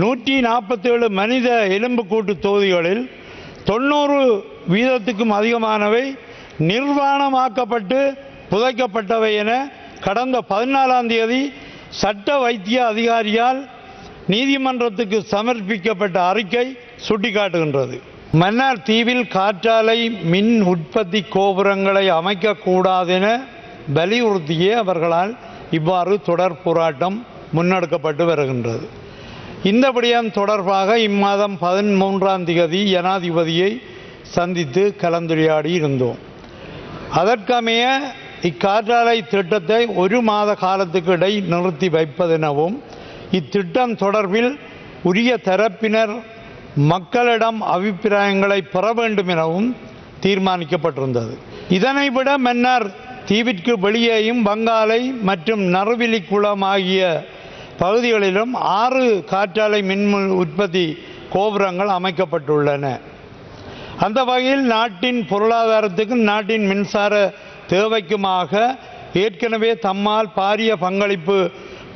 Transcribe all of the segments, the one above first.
நூற்றி நாற்பத்தேழு மனித எலும்புக்கூட்டு தொகுதிகளில் தொண்ணூறு வீதத்துக்கும் அதிகமானவை நிர்வாணமாக்கப்பட்டு புதைக்கப்பட்டவை என கடந்த பதினாலாம் தேதி சட்ட வைத்திய அதிகாரியால் நீதிமன்றத்துக்கு சமர்ப்பிக்கப்பட்ட அறிக்கை சுட்டிக்காட்டுகின்றது. மன்னார் தீவில் காற்றாலை மின் உற்பத்தி கோபுரங்களை அமைக்கக்கூடாதென வலியுறுத்தியே அவர்களால் இவ்வாறு தொடர் போராட்டம் முன்னெடுக்கப்பட்டு வருகின்றது. இந்த விடயம் தொடர்பாக இம்மாதம் பதிமூன்றாம் தேதி ஜனாதிபதியை சந்தித்து கலந்துரையாடி இருந்தோம். அதற்கமைய இக்காற்றாலை திட்டத்தை ஒரு மாத காலத்துக்கு இடை நிறுத்தி வைப்பதெனவும் இத்திட்டம் தொடர்பில் உரிய தரப்பினர் மக்களிடம் அபிப்பிராயங்களை பெற வேண்டும் எனவும் தீர்மானிக்கப்பட்டிருந்தது. இதனை விட மன்னர் தீவிற்கு வெளியேயும் வங்காளை மற்றும் நறுவிலி குளம் ஆகிய பகுதிகளிலும் ஆறு காற்றாலை மின் உற்பத்தி கோபுரங்கள் அமைக்கப்பட்டுள்ளன. அந்த வகையில் நாட்டின் பொருளாதாரத்துக்கும் நாட்டின் மின்சார தேவைக்குமாக ஏற்கனவே தம்மால் பாரிய பங்களிப்பு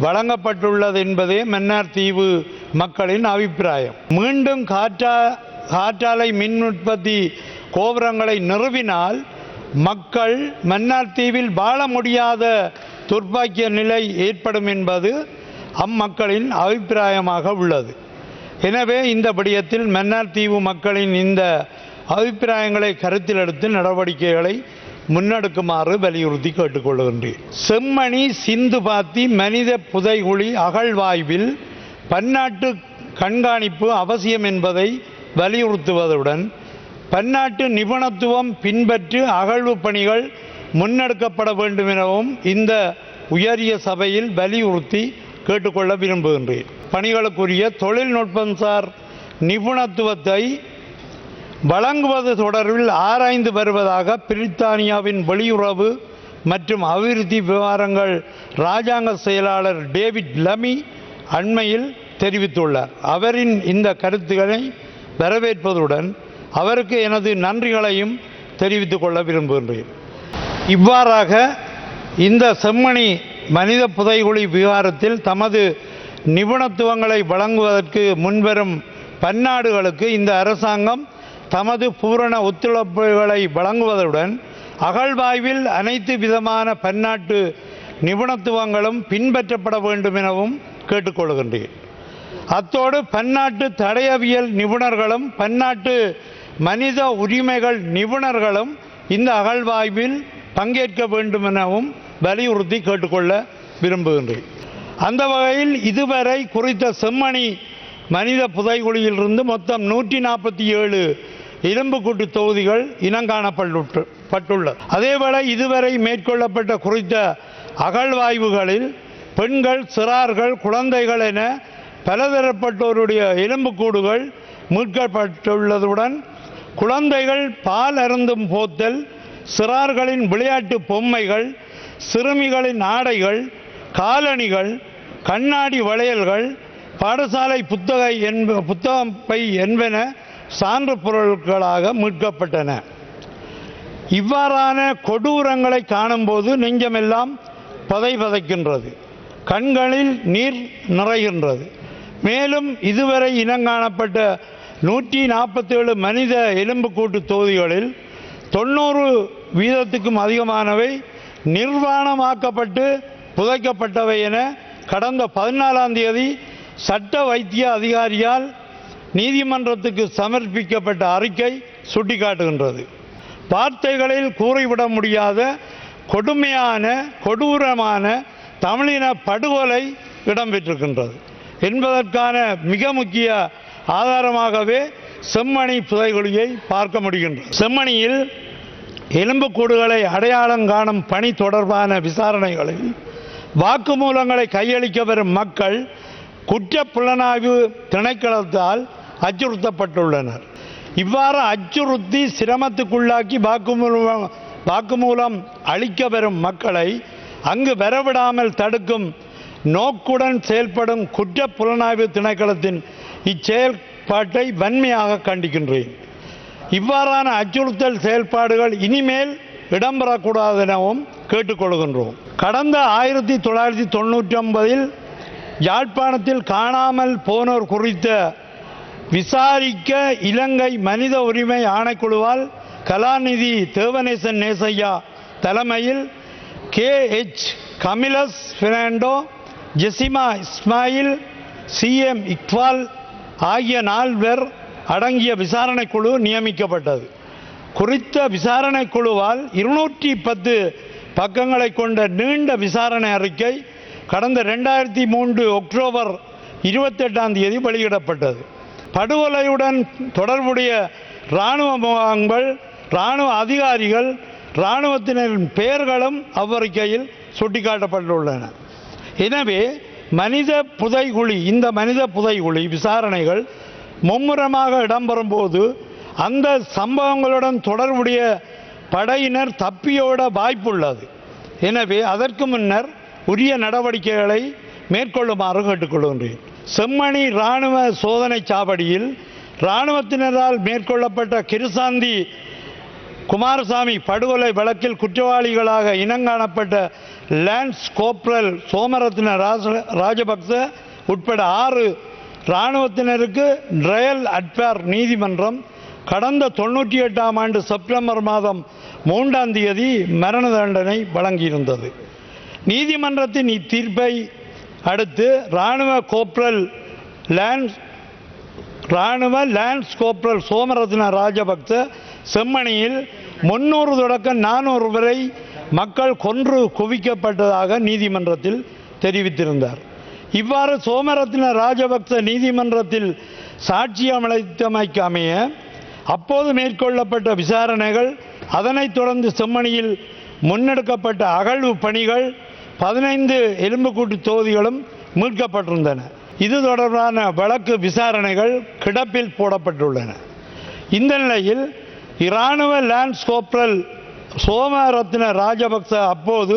வழங்கப்பட்டுள்ளது என்பதே மன்னார் தீவு மக்களின் அபிப்பிராயம். மீண்டும் காற்றா காற்றாலை மின் உற்பத்தி கோபுரங்களை நிறுவினால் மக்கள் மன்னார் தீவில் வாழ முடியாத துர்ப்பாக்கிய நிலை ஏற்படும் என்பது அம்மக்களின் அபிப்பிராயமாக உள்ளது. எனவே இந்த படியத்தில் மன்னார் தீவு மக்களின் இந்த அபிப்பிராயங்களை கருத்தில் எடுத்து நடவடிக்கைகளை முன்னெடுக்குமாறு வலியுறுத்தி கேட்டுக்கொள்கின்றேன். செம்மணி சிந்து பாத்தி மனித புதைகுழி அகழ்வாய்வில் பன்னாட்டு கண்காணிப்பு அவசியம் என்பதை வலியுறுத்துவதுடன் பன்னாட்டு நிபுணத்துவம் பின்பற்று அகழ்வு பணிகள் முன்னெடுக்கப்பட வேண்டும் எனவும் இந்த உயரிய சபையில் வலியுறுத்தி கேட்டுக்கொள்ள விரும்புகின்றேன். பணிகளுக்குரிய தொழில்நுட்பம்சார் நிபுணத்துவத்தை வழங்குவது தொடர்பில் ஆராய்ந்து வருவதாக பிரித்தானியாவின் வெளியுறவு மற்றும் அபிவிருத்தி விவகாரங்கள் இராஜாங்க செயலாளர் டேவிட் லமி அண்மையில் தெரிவித்துள்ளார். அவரின் இந்த கருத்துக்களை வரவேற்பதுடன் அவருக்கு எனது நன்றிகளையும் தெரிவித்துக் கொள்ள விரும்புகின்றேன். இவ்வாறாக இந்த செம்மணி மனித புதைகுழி விவகாரத்தில் தமது நிபுணத்துவங்களை வழங்குவதற்கு முன்வரும் பன்னாடுகளுக்கு இந்த அரசாங்கம் தமது பூரண ஒத்துழைப்புகளை வழங்குவதுடன் அகழ்வாய்வில் அனைத்து விதமான பன்னாட்டு நிபுணத்துவங்களும் பின்பற்றப்பட வேண்டும் எனவும் கேட்டுக்கொள்கின்றேன். அத்தோடு பன்னாட்டு தடையவியல் நிபுணர்களும் பன்னாட்டு மனித உரிமைகள் நிபுணர்களும் இந்த அகழ்வாய்வில் பங்கேற்க வேண்டும் எனவும் வலியுறுத்தி கேட்டுக்கொள்ள விரும்புகின்றேன். அந்த வகையில் இதுவரை குறித்த செம்மணி மனித புதைகுழியிலிருந்து மொத்தம் நூற்றி நாற்பத்தி ஏழு எலும்புக்கூட்டு தொகுதிகள் இனங்காணப்பட்டு பட்டுள்ளது அதேவேளை இதுவரை மேற்கொள்ளப்பட்ட குறித்த அகழ்வாய்வுகளில் பெண்கள் சிறார்கள் குழந்தைகள் என பலதரப்பட்டோருடைய எலும்புக்கூடுகள் மீட்கப்பட்டுள்ளதுடன் குழந்தைகள் பால் அருந்தும் போத்தல் சிறார்களின் விளையாட்டு பொம்மைகள் சிறுமிகளின் ஆடைகள் காலணிகள் கண்ணாடி வளையல்கள் பாடசாலை புத்தகை என்ப புத்தகம் பை என்பன சான்று பொருட்களாக மீட்கப்பட்டன. இவ்வாறான கொடூரங்களை காணும்போது நெஞ்சமெல்லாம் பதை பதைக்கின்றது. கண்களில் நீர் நிறைகின்றது. மேலும் இதுவரை இனங்காணப்பட்ட நூற்றி நாற்பத்தேழு மனித எலும்புக்கூட்டு தொகுதிகளில் தொண்ணூறு வீதத்துக்கும் அதிகமானவை நிர்வாணமாக்கப்பட்டு புதைக்கப்பட்டவை என கடந்த பதினாலாம் தேதி சட்ட வைத்திய அதிகாரியால் நீதிமன்றத்துக்கு சமர்ப்பிக்கப்பட்ட அறிக்கை சுட்டிக்காட்டுகின்றது. வார்த்தைகளில் கூறிவிட முடியாத கொடுமையான கொடூரமான தமிழின படுகொலை இடம்பெற்றிருக்கின்றது. என்பதற்கான மிக முக்கிய ஆதாரமாகவே செம்மணி புதைகுழியை பார்க்க முடிகின்றது. செம்மணியில் எலும்புக்கூடுகளை அடையாளம் காணும் பணி தொடர்பான விசாரணைகளில் வாக்குமூலங்களை கையளிக்க வரும் மக்கள் குற்ற புலனாய்வு திணைக்களத்தால் அச்சுறுத்தப்பட்டுள்ளனர். இவ்வாறு அச்சுறுத்தி சிரமத்துக்குள்ளாக்கி வாக்குமூலம் வாக்குமூலம் அளிக்க வரும் மக்களை அங்கு வரவிடாமல் தடுக்கும் நோக்குடன் செயல்படும் குற்ற புலனாய்வு திணைக்களத்தின் இச்செயல்பாட்டை வன்மையாக கண்டிக்கின்றேன். இவ்வாறான அச்சுறுத்தல் செயல்பாடுகள் இனிமேல் இடம்பெறக்கூடாது எனவும் கேட்டுக்கொள்கின்றோம். கடந்த ஆயிரத்தி தொள்ளாயிரத்தி தொண்ணூற்றி ஒன்பதில் யாழ்ப்பாணத்தில் காணாமல் போனோர் குறித்த விசாரிக்க இலங்கை மனித உரிமை ஆணைக்குழுவால் கலாநிதி தேவநேசன் நேசையா தலைமையில் K. H. Camillus Fernando Jezima Ismail C M Iqbal ஆகிய நால்வர் அடங்கிய விசாரணை குழு நியமிக்கப்பட்டது. குறித்த விசாரணை குழுவால் இருநூற்றி பத்து பக்கங்களை கொண்ட நீண்ட விசாரணை அறிக்கை கடந்த ரெண்டாயிரத்தி மூன்று அக்டோபர் இருபத்தெட்டாம் தேதி வெளியிடப்பட்டது. படுகொலையுடன் தொடர்புடைய இராணுவ முகாம்கள் இராணுவ அதிகாரிகள் இராணுவத்தினரின் பெயர்களும் அவ்வறிக்கையில் சுட்டிக்காட்டப்பட்டுள்ளன. எனவே மனித புதைகுழி இந்த மனித புதைகுழி விசாரணைகள் மும்முரமாக இடம்பெறும் போது அந்த சம்பவங்களுடன் தொடர்புடைய படையினர் தப்பியோட வாய்ப்புள்ளது. எனவே அதற்கு முன்னர் உரிய நடவடிக்கைகளை மேற்கொள்ளுமாறு கேட்டுக்கொள்கின்றேன். செம்மணி இராணுவ சோதனை சாவடியில் இராணுவத்தினரால் மேற்கொள்ளப்பட்ட கிருசாந்தி குமாரசாமி படுகொலை வழக்கில் குற்றவாளிகளாக இனங்காணப்பட்ட லேன்ஸ் கோப்ரல் சோமரத்ன ராஜபக்ச உட்பட ஆறு இராணுவத்தினருக்கு ட்ரையல் அட்பேர் நீதிமன்றம் கடந்த தொண்ணூற்றி எட்டாம் ஆண்டு செப்டம்பர் மாதம் மூன்றாம் தேதி மரண தண்டனை வழங்கியிருந்தது. நீதிமன்றத்தின் இத்தீர்ப்பை அடுத்து இராணுவ கோப்ரல் லான்ஸ் இராணுவ லேன்ஸ் கோப்ரல் சோமரத்ன ராஜபக்ச செம்மணியில் முன்னூறு தொடக்கம் நானூறு வரை மக்கள் கொன்று குவிக்கப்பட்டதாக நீதிமன்றத்தில் தெரிவித்திருந்தார். இவ்வாறு சோமரத்ன ராஜபக்ச நீதிமன்றத்தில் சாட்சியம் அமைய அப்போது மேற்கொள்ளப்பட்ட விசாரணைகள் அதனைத் தொடர்ந்து செம்மணியில் முன்னெடுக்கப்பட்ட அகழ்வு பணிகள் பதினைந்து எலும்புக்கூட்டு தொகுதிகளும் மீட்கப்பட்டிருந்தன. இது தொடர்பான வழக்கு விசாரணைகள் கிடப்பில் போடப்பட்டுள்ளன. இந்த நிலையில் இராணுவ லான்ஸ் கோப்ரல் சோமரத்ன ராஜபக்ச அப்போது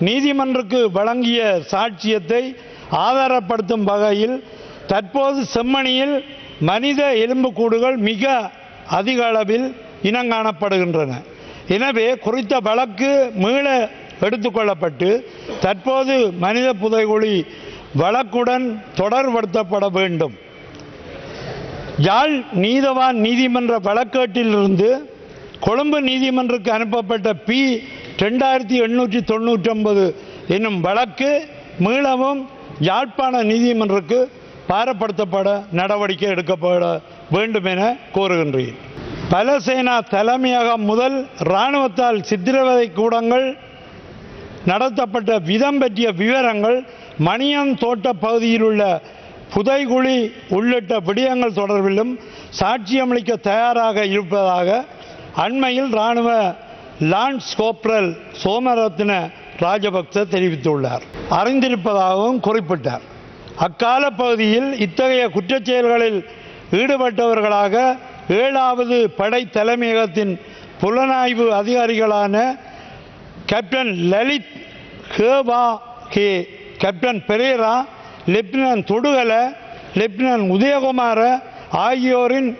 நீதிமன்றக்கு வழங்கிய சாட்சியத்தை ஆதாரப்படுத்தும் வகையில் தற்போது செம்மணியில் மனித எலும்புக்கூடுகள் மிக அதிக அளவில் இனங்காணப்படுகின்றன எனவே குறித்த வழக்கு மீள எடுத்துக்கொள்ளப்பட்டு தற்போது மனித புதைகுழி வழக்குடன் தொடர்படுத்தப்பட வேண்டும். யாழ் நீதவான் நீதிமன்ற வழக்கேட்டிலிருந்து கொழும்பு நீதிமன்றக்கு அனுப்பப்பட்ட பி ரெண்டாயிரத்தி எண்ணூற்றி தொண்ணூற்றொன்பது என்னும் வழக்கு மீளவும் யாழ்ப்பாண நீதிமன்றக்கு பாரப்படுத்தப்பட நடவடிக்கை எடுக்கப்பட வேண்டும் என கோருகின்றேன். பலசேனா தலைமையகம் முதல் இராணுவத்தால் சித்திரவதை கூடங்கள் நடத்தப்பட்ட விதம் பற்றிய விவரங்கள் மணியன் தோட்ட பகுதியில் உள்ள புதைகுழி உள்ளிட்ட விடயங்கள் தொடர்பிலும் சாட்சியமளிக்க தயாராக இருப்பதாக அண்மையில் இராணுவ லான்ஸ் கோப்ரல் சோமரத்ன ராஜபக்ச தெரிவித்துள்ளார். அறிந்திருப்பதாகவும் குறிப்பிட்டார். அக்கால பகுதியில் இத்தகைய குற்றச் செயல்களில் ஈடுபட்டவர்களாக ஏழாவது படை தலைமையகத்தின் புலனாய்வு அதிகாரிகளான captain Lalith Heba K captain Perera lieutenant Thodugala lieutenant Udayakumara ஆகியோரின்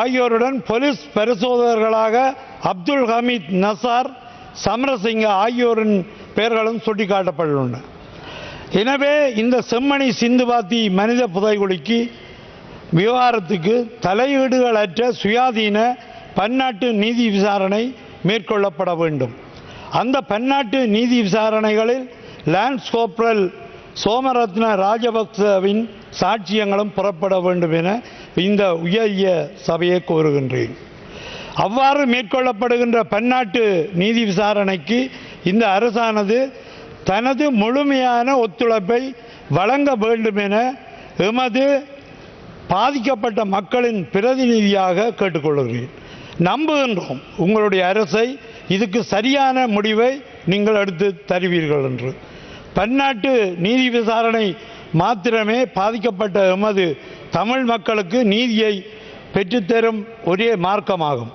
ஆகியோருடன் போலீஸ் பரிசோதகர்களாக அப்துல் ஹமீத் நசார் சமரசிங்க ஆகியோரின் பெயர்களும் சுட்டிக்காட்டப்பட்டுள்ளன. எனவே இந்த செம்மணி சிந்துபாத்தி மனித புதைகுழிக்கு விவகாரத்துக்கு தலையீடுகளற்ற சுயாதீன பன்னாட்டு நீதி விசாரணை மேற்கொள்ளப்பட வேண்டும். அந்த பன்னாட்டு நீதி விசாரணைகளில் லான்ஸ் கோப்ரல் சோமரத்ன ராஜபக்சவின் சாட்சியங்களும் புறப்பட வேண்டும் என இந்த உயரிய சபையை கோருகின்றேன். அவ்வாறு மேற்கொள்ளப்படுகின்ற பன்னாட்டு நீதி விசாரணைக்கு இந்த அரசானது தனது முழுமையான ஒத்துழைப்பை வழங்க வேண்டும் என எமது பாதிக்கப்பட்ட மக்களின் பிரதிநிதியாக கேட்டுக்கொள்கிறேன். நம்புகின்றோம் உங்களுடைய அரசை இதுக்கு சரியான முடிவை நீங்கள் எடுத்து தருவீர்கள் என்று. பன்னாட்டு நீதி விசாரணை மாத்திரமே பாதிக்கப்பட்ட எமது தமிழ் மக்களுக்கு நீதியை பெற்றுத்தரும் ஒரே மார்க்கமாகும்.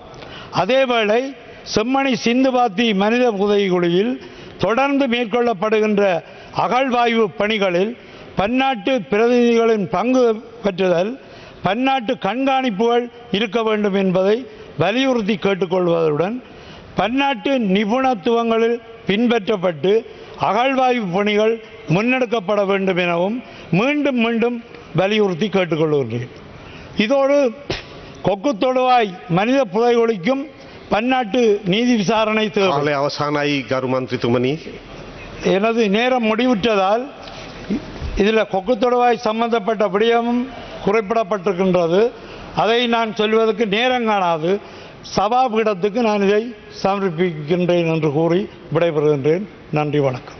அதேவேளை செம்மணி சிந்துபாத்தி மனித புதைகுழியில் தொடர்ந்து மேற்கொள்ளப்படுகின்ற அகழ்வாய்வு பணிகளில் பன்னாட்டு பிரதிநிதிகளின் பங்கு பெற்றுதல் பன்னாட்டு கண்காணிப்புகள் இருக்க வேண்டும் என்பதை வலியுறுத்தி கேட்டுக்கொள்வதுடன் பன்னாட்டு நிபுணத்துவங்களில் பின்பற்றப்பட்டு அகழ்வாய்வு பணிகள் முன்னெடுக்கப்பட வேண்டும் எனவும் மீண்டும் மீண்டும் வலியுறுத்தி கேட்டுக்கொள்கின்றேன். இதோடு கொக்கு தொடுவாய் மனித புதைகுழிக்கும் பன்னாட்டு நீதி விசாரணை தேவை. அவசானாய் கருமந்திரித்துமணி எனது நேரம் முடிவுற்றதால் இதில் கொக்கு தொடவாய் சம்பந்தப்பட்ட விடயமும் குறிப்பிடப்பட்டிருக்கின்றது. அதை நான் சொல்வதற்கு நேரம் காணாது. சபாபீடத்துக்கு நான் இதை சமர்ப்பிக்கின்றேன் என்று கூறி விடைபெறுகின்றேன். நன்றி வணக்கம்.